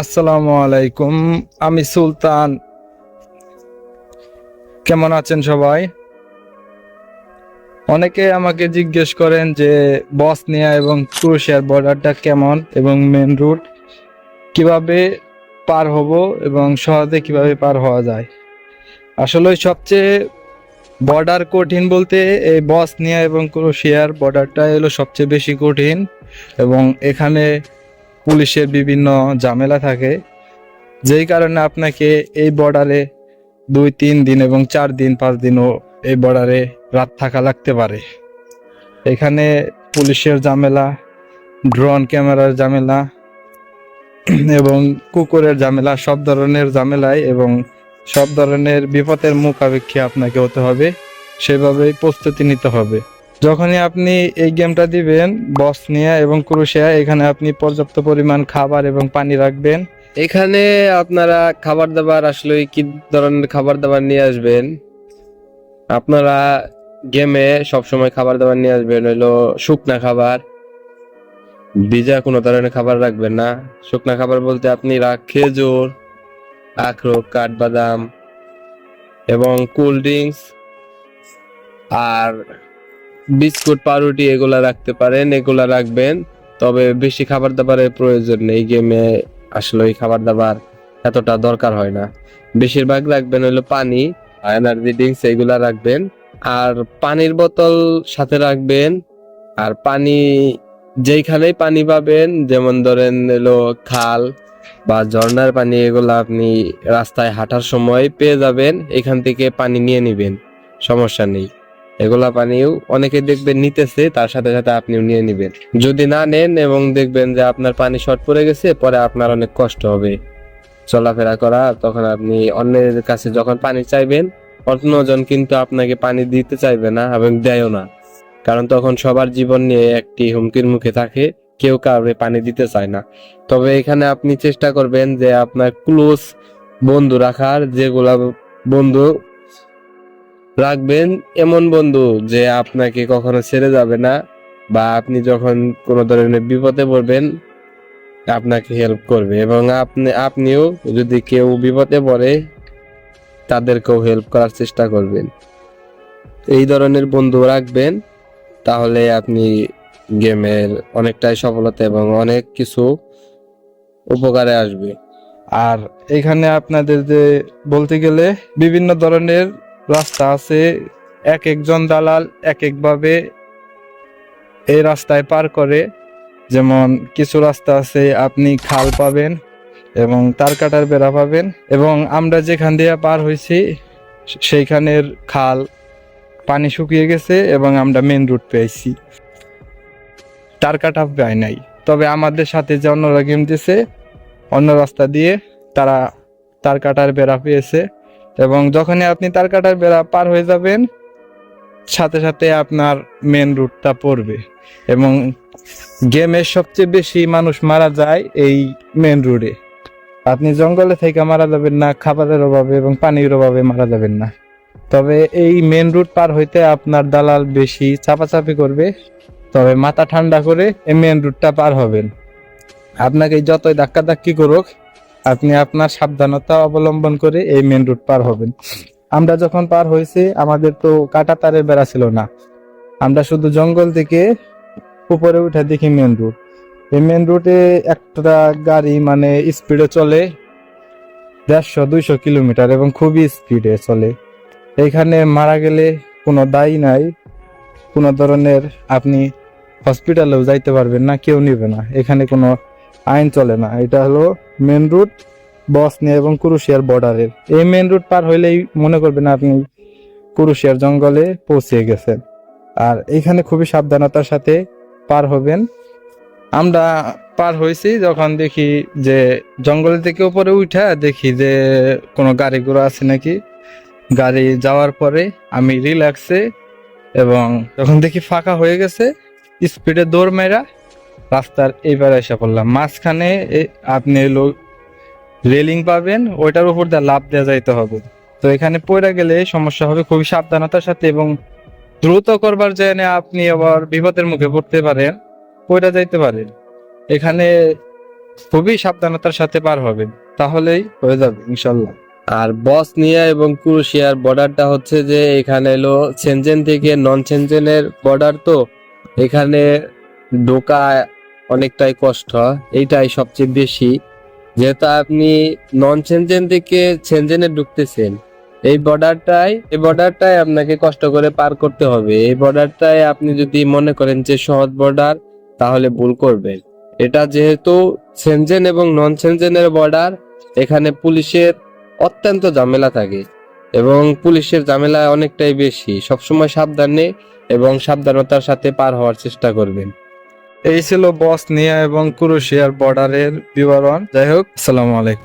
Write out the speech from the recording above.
আসসালামু আলাইকুম, আমি সুলতান। কেমন আছেন সবাই? অনেকে আমাকে জিজ্ঞেস করেন যে, বসনিয়া এবং ক্রোয়েশিয়ার বর্ডারটা কেমন এবং মেন রুট কীভাবে পার হব এবং সহজে কীভাবে পার হওয়া যায়? আসলে সবচেয়ে বর্ডার কঠিন বলতে এই বসনিয়া এবং ক্রোয়েশিয়ার বর্ডারটা হলো সবচেয়ে বেশি কঠিন এবং এখানে পুলিশের বিভিন্ন ঝামেলা থাকে। যেই কারণে আপনাকে এই বর্ডারে দুই, তিন দিন এবং চার দিন, পাঁচ দিনও এই বর্ডারে রাত থাকা লাগতে পারে। এখানে পুলিশের ঝামেলা ড্রোন ক্যামেরার ঝামেলা এবং কুকুরের ঝামেলা, সব ধরনের ঝামেলায় এবং সব ধরনের বিপদের মুখাপেক্ষী আপনাকে হতে হবে। সেভাবেই প্রস্তুতি নিতে হবে। যখনই আপনি এই গেমটা দিবেন, বসনিয়া এবং ক্রোয়েশিয়া এখানে আপনি পর্যাপ্ত পরিমাণ খাবার এবং পানি রাখবেন। এখানে আপনারা খাবার দাবার আসলে কি ধরনের খাবার দাবার নিয়ে আসবেন? আপনারা গেমে সবসময় খাবার দাবার নিয়ে আসবেন, হইল শুকনা খাবার। ভিজা কোনো ধরনের খাবার রাখবেন না। শুকনা খাবার বলতে আপনি রাখ খেজুর, আখরোট, কাঠবাদাম এবং কোল্ড ড্রিঙ্কস আর বিস্কুট, পাউরুটি এগুলা রাখতে পারেন, এগুলা রাখবেন। তবে বেশি খাবার দাবারের প্রয়োজন নেই গেমে আসলে ওই খাবার দাবার এতটা দরকার হয় না। বেশিরভাগ রাখবেন হলো পানি এনার্জি ড্রিঙ্কস এগুলা রাখবেন। আর পানির বোতল সাথে রাখবেন। আর পানি, যেইখানেই পানি পাবেন, যেমন ধরেন এলো খাল বা ঝর্নার পানি, এগুলো আপনি রাস্তায় হাঁটার সময় পেয়ে যাবেন, এখান থেকে পানি নিয়ে নিবেন, সমস্যা নেই। এগুলা পানিও অনেকে দেখবেন নিতেছে, তার সাথে সাথে আপনিও নিয়ে নিবেন। যদি না নেন এবং দেখবেন যে আপনার পানি শর্ট পড়ে গেছে, পরে আপনার অনেক কষ্ট হবে। চলাফেরা করা, তখন আপনি অন্যের কাছে যখন পানি চাইবেন, অন্যজন কিন্তু আপনাকে পানি দিতে চাইবে না এবং দেয়ও না। কারণ তখন সবার জীবন নিয়ে একটি হুমকির মুখে থাকে, কেউ কাউকে পানি দিতে চায় না। তবে এখানে আপনি চেষ্টা করবেন যে আপনার ক্লোজ বন্ধু রাখার, যেগুলা বন্ধু রাখবেন এমন বন্ধু যে আপনাকে কখনো ছেড়ে যাবে না বা আপনি যখন কোনো ধরনের বিপদে পড়বেন, আপনাকে হেল্প করবে এবং আপনি, আপনিও যদি কেউ বিপদে পড়ে, তাদেরকেও হেল্প করার চেষ্টা করবেন। এই ধরনের বন্ধু রাখবেন, তাহলে আপনি গেমের অনেকটাই সফলতা এবং অনেক কিছু উপকারে আসবে। আর এখানে আপনাদের যে বলতে গেলে বিভিন্ন ধরনের রাস্তা আছে, এক একজন দালাল এক একভাবে এই রাস্তায় পার করে। যেমন কিছু রাস্তা আছে, আপনি খাল পাবেন এবং তার কাটার বেড়া পাবেন এবং আমরা যেখান দিয়ে পার হয়েছি, সেইখানের খাল পানি শুকিয়ে গেছে এবং আমরা মেন রুট পেয়েছি তার কাটা পাই নাই। তবে আমাদের সাথে যে অন্যরা গেম দিছে, অন্য রাস্তা দিয়ে তারা তার কাটার বেড়া পেয়েছে। এবং যখনই আপনি তার কাটার বেড়া পার হয়ে যাবেন, সাথে সাথে আপনার মেন রুটটা পড়বে। এবং গেমের সবচেয়ে বেশি মানুষ মারা যায় এই মেন রোডে আপনি জঙ্গলে থেকে মারা যাবেন না, খাবারের অভাবে এবং পানির অভাবে মারা যাবেন না। তবে এই মেন রুট পার হইতে আপনার দালাল বেশি চাপাচাপি করবে, তবে মাথা ঠান্ডা করে এই মেন রুটটা পার হবেন। আপনাকে যতই ধাক্কা ধাক্কি করুক আপনি আপনার সাবধানতা অবলম্বন করে এই মেন রুট পার হবেন। আমরা যখন পার হয়েছি, আমাদের তো কাটা তারের বেড়া ছিল না। আমরা শুধু জঙ্গল থেকে উপরে উঠে দেখি মেন রুট এই মেন রুটে একটা গাড়ি মানে স্পিডে চলে দেড়শো, দুইশো কিলোমিটার এবং খুবই স্পিডে চলে। এখানে মারা গেলে কোনো দায়ী নাই। কোনো ধরনের আপনি হসপিটালেও যাইতে পারবেন না, কেউ নেবে না। এখানে কোনো আইন চলে না। এটা হলো মেন রুট বসনিয়া এবং কুরুশিয়ার বর্ডারের এই মেন রুট পার হইলেই মনে করবেন আপনি কুরুশিয়ার জঙ্গলে পৌঁছে গেছেন। আর এখানে খুবই সাবধানতার সাথে পার হবেন। আমরা পার হয়েছি যখন দেখি যে জঙ্গলের থেকে উপরে উঠা দেখি যে কোনো গাড়ি ঘোড়া আছে নাকি। গাড়ি যাওয়ার পরে আমি রিল্যাক্সে এবং যখন দেখি ফাঁকা হয়ে গেছে স্পিডে দৌড় মেরা রাস্তার এইবারে এসে পড়লাম। মাঝখানে আপনি এলো, রেলিং পাবেন, ওইটার উপর দিয়ে লাভ দেওয়া যাইতে হবে। তো এখানে পড়ে গেলে সমস্যা হবে, খুবই সাবধানতার সাথে এবং দ্রুত করবার জন্য আপনি আবার বিপদের মুখে পড়তে পারেন, পড়ে যাইতে পারেন। এখানে খুবই সাবধানতার সাথে পার হবেন, তাহলেই হয়ে যাবে, ইনশাল্লাহ। আর বস বসনিয়া এবং ক্রোয়েশিয়ার বর্ডারটা হচ্ছে যে এখানে এলো সেনজেন থেকে নন সেনজেনের বর্ডার তো, এখানে ঢোকা অনেকটাই কষ্ট এইটাই সবচেয়ে বেশি। যেহেতু আপনি নন সেনজেন থেকে সেনজেনে ঢুকতেছেন, এই বর্ডারটাই এই বর্ডারটাই আপনাকে কষ্ট করে পার করতে হবে। এই বর্ডারটাই আপনি যদি মনে করেন যে সহজ বর্ডার তাহলে ভুল করবেন। এটা যেহেতু সেনজেন এবং নন সেনজেনের বর্ডার এখানে পুলিশের অত্যন্ত ঝামেলা থাকে এবং পুলিশের ঝামেলা অনেকটাই বেশি। সবসময় সাবধানে এবং সাবধানতার সাথে পার হওয়ার চেষ্টা করবেন। এই ছিল বসনিয়া এবং ক্রোশিয়ার বর্ডারের বিবরণ। যাই হোক আসসালামু আলাইকুম।